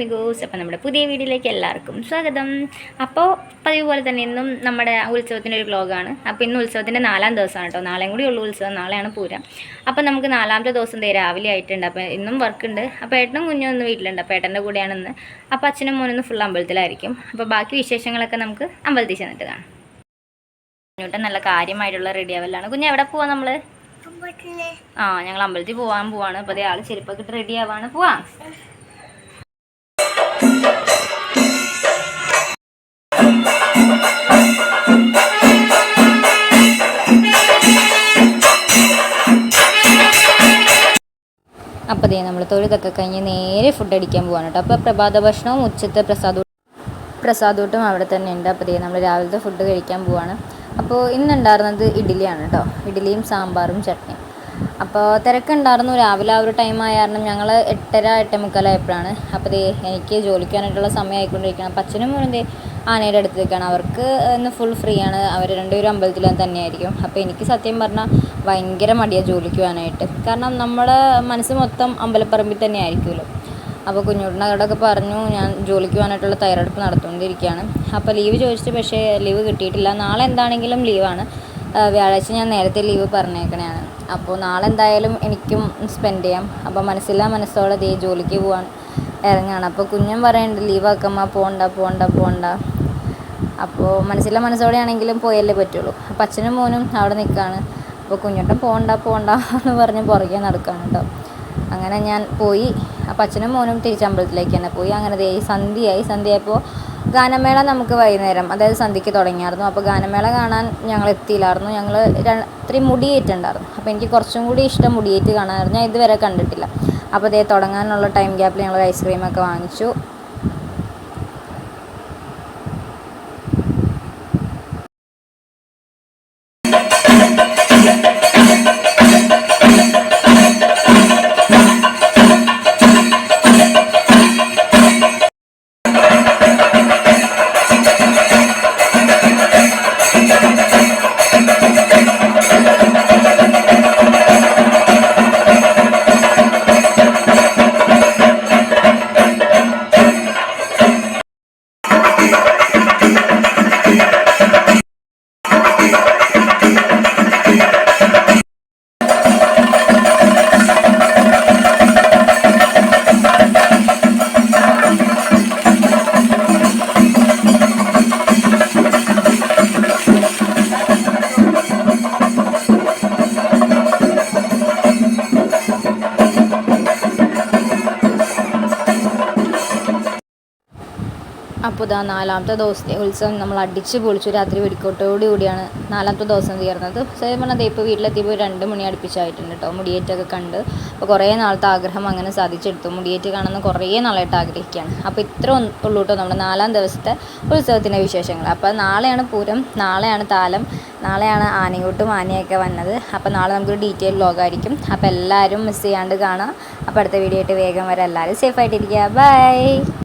മിഗൂസ് അപ്പോൾ നമ്മുടെ പുതിയ വീഡിയോയിലേക്ക് എല്ലാവർക്കും സ്വാഗതം. അപ്പോൾ പതിവ് പോലെ തന്നെ ഇന്നും നമ്മുടെ ഉത്സവത്തിന്റെ ഒരു വ്ലോഗാണ്. അപ്പോൾ ഇന്ന് ഉത്സവത്തിന്റെ നാലാം ദിവസമാണ് കേട്ടോ. നാളെയും കൂടി ഉള്ളൂ ഉത്സവം. നാളെയാണ് പൂരം. അപ്പോൾ നമുക്ക് നാലാമത്തെ ദിവസം ദേ രാവിലെ ആയിട്ടുണ്ട്. അപ്പോൾ ഇന്നും വർക്കുണ്ട് അപ്പോൾ ഏട്ടനും കുഞ്ഞും ഒന്ന് വീട്ടിലുണ്ട്. അപ്പോൾ ഏട്ടന്റെ കൂടെയാണ് ഇന്ന്. അപ്പോൾ അച്ഛനും മോനൊന്ന് ഫുൾ അമ്പലത്തിലായിരിക്കും. അപ്പോൾ ബാക്കി വിശേഷങ്ങളൊക്കെ നമുക്ക് അമ്പലത്തിൽ ചെന്നിട്ട് കാണാം. കുഞ്ഞൂട്ടൻ നല്ല കാര്യമായിട്ടുള്ള റെഡി ആവലാണ്. കുഞ്ഞ് എവിടെ പോവാം നമ്മൾ ആ ഞങ്ങൾ അമ്പലത്തിൽ പോവാൻ പോവാണ്. അപ്പോൾ അതേ ആൾ ചെരുപ്പൊക്കെ ഇട്ട് റെഡി ആവാണ്. പോവാം. അപ്പോൾ ദേ നമ്മൾ തൊഴുതൊക്കെ കഴിഞ്ഞ് നേരെ ഫുഡ് അടിക്കാൻ പോവാണ് കേട്ടോ. അപ്പോൾ പ്രഭാത ഭക്ഷണവും ഉച്ചത്തെ പ്രസാദവും പ്രസാദൂട്ടും അവിടെ തന്നെ ഉണ്ട്. അപ്പോൾ ദേ നമ്മൾ രാവിലത്തെ ഫുഡ് കഴിക്കാൻ പോവാണ്. അപ്പോൾ ഇന്നുണ്ടായിരുന്നത് ഇഡ്ഡലിയാണ് കേട്ടോ. ഇഡ്ഡലിയും സാമ്പാറും ചട്നിയും. അപ്പോൾ തിരക്കുണ്ടായിരുന്നു. രാവിലെ ആ ഒരു ടൈം ആയ കാരണം ഞങ്ങൾ എട്ടര എട്ടേ മുക്കാലായപ്പോഴാണ് അപ്പോൾ ദേ എനിക്ക് ജോലിക്കാനായിട്ടുള്ള സമയം ആയിക്കൊണ്ടിരിക്കണം അപ്പം അച്ഛനും മോനും ദേ ആനയുടെ അടുത്ത് നിൽക്കണം അവർക്ക് ഇന്ന് ഫുൾ ഫ്രീ ആണ്. അവർ രണ്ടുപേരും അമ്പലത്തിൽ തന്നെയായിരിക്കും. അപ്പോൾ എനിക്ക് സത്യം പറഞ്ഞാൽ ഭയങ്കര മടിയാണ് ജോലിക്ക് പോകാനായിട്ട് കാരണം നമ്മുടെ മനസ്സ് മൊത്തം അമ്പലപ്പറമ്പിൽ തന്നെ ആയിരിക്കുമല്ലോ. അപ്പോൾ കുഞ്ഞുണ്ണനോടൊക്കെ പറഞ്ഞു ഞാൻ ജോലിക്ക് പോകാനായിട്ടുള്ള തയ്യാറെടുപ്പ് നടത്തുകൊണ്ടിരിക്കുകയാണ് അപ്പോൾ ലീവ് ചോദിച്ചിട്ട് പക്ഷേ ലീവ് കിട്ടിയിട്ടില്ല. നാളെ എന്താണെങ്കിലും ലീവാണ് വ്യാഴാഴ്ച ഞാൻ നേരത്തെ ലീവ് പറഞ്ഞേക്കണതാണ് അപ്പോൾ നാളെ എന്തായാലും എനിക്കും സ്പെൻഡ് ചെയ്യാം. അപ്പോൾ മനസ്സില്ലാ മനസ്സോടെ ദേ ജോലിക്ക് പോകാൻ ഇറങ്ങുകയാണ് അപ്പോൾ കുഞ്ഞൻ പറയുന്നുണ്ട് ലീവ് ആക്കമ്മ പോണ്ട പോണ്ട പോകണ്ട അപ്പോൾ മനസ്സില്ലാ മനസ്സോടെ ആണെങ്കിലും പോയല്ലേ പറ്റുള്ളൂ. അപ്പോൾ അച്ഛനും മോനും അവിടെ നിൽക്കുകയാണ് അപ്പോൾ കുഞ്ഞോട്ടം പോണ്ട പോണ്ട എന്ന് പറഞ്ഞ് പുറകെ നടക്കുകയാണ് കേട്ടോ അങ്ങനെ ഞാൻ പോയി. അപ്പം അച്ഛനും മോനും തിരിച്ചമ്പലത്തിലേക്ക് തന്നെ പോയി അങ്ങനെ ദേ സന്ധ്യയായി. സന്ധ്യയായപ്പോൾ ഗാനമേള നമുക്ക് വൈകുന്നേരം അതായത് സന്ധ്യയ്ക്ക് തുടങ്ങിയായിരുന്നു. അപ്പോൾ ഗാനമേള കാണാൻ ഞങ്ങൾ എത്തിയില്ലായിരുന്നു. ഞങ്ങൾ ഇത്രയും മുടിയേറ്റുണ്ടായിരുന്നു. അപ്പോൾ എനിക്ക് കുറച്ചും കൂടി ഇഷ്ടം മുടിയേറ്റ് കാണാനായിരുന്നു. ഞാൻ ഇതുവരെ കണ്ടിട്ടില്ല. അപ്പോൾ അതേ തുടങ്ങാനുള്ള ടൈം ഗ്യാപ്പിൽ ഞങ്ങൾ ഐസ്ക്രീമൊക്കെ വാങ്ങിച്ചു. അപ്പോൾ ഇതാ നാലാമത്തെ ദിവസത്തെ ഉത്സവം നമ്മൾ അടിച്ച് പൊളിച്ചു രാത്രി വെടിക്കോട്ടോടുകൂടിയാണ് നാലാമത്തെ ദിവസം തീർന്നത്. സത്യം പറഞ്ഞാൽ ഇപ്പോൾ വീട്ടിലെത്തിയപ്പോൾ രണ്ട് മണി അടുപ്പിച്ചായിട്ടുണ്ട് കേട്ടോ മുടിയേറ്റൊക്കെ കണ്ട്. അപ്പോൾ കുറേ നാളത്തെ ആഗ്രഹം അങ്ങനെ സാധിച്ചെടുത്തു. മുടിയേറ്റ് കാണുന്ന കുറേ നാളായിട്ട് ആഗ്രഹിക്കുകയാണ്. അപ്പോൾ ഇത്ര ഉള്ളൂ കേട്ടോ നമ്മുടെ നാലാം ദിവസത്തെ ഉത്സവത്തിന്റെ വിശേഷങ്ങൾ. അപ്പോൾ നാളെയാണ് പൂരം നാളെയാണ് താലം നാളെയാണ് ആനയൂട്ടും ആനയൊക്കെ വന്നത്. അപ്പോൾ നാളെ നമുക്കൊരു ഡീറ്റെയിൽ വ്ലോഗായിരിക്കും. അപ്പോൾ എല്ലാവരും മിസ് ചെയ്യാണ്ട് കാണാം അപ്പോൾ അടുത്ത വീഡിയോ ആയിട്ട് വേഗം വരാം. എല്ലാവരും സേഫായിട്ടിരിക്കുക ബൈ!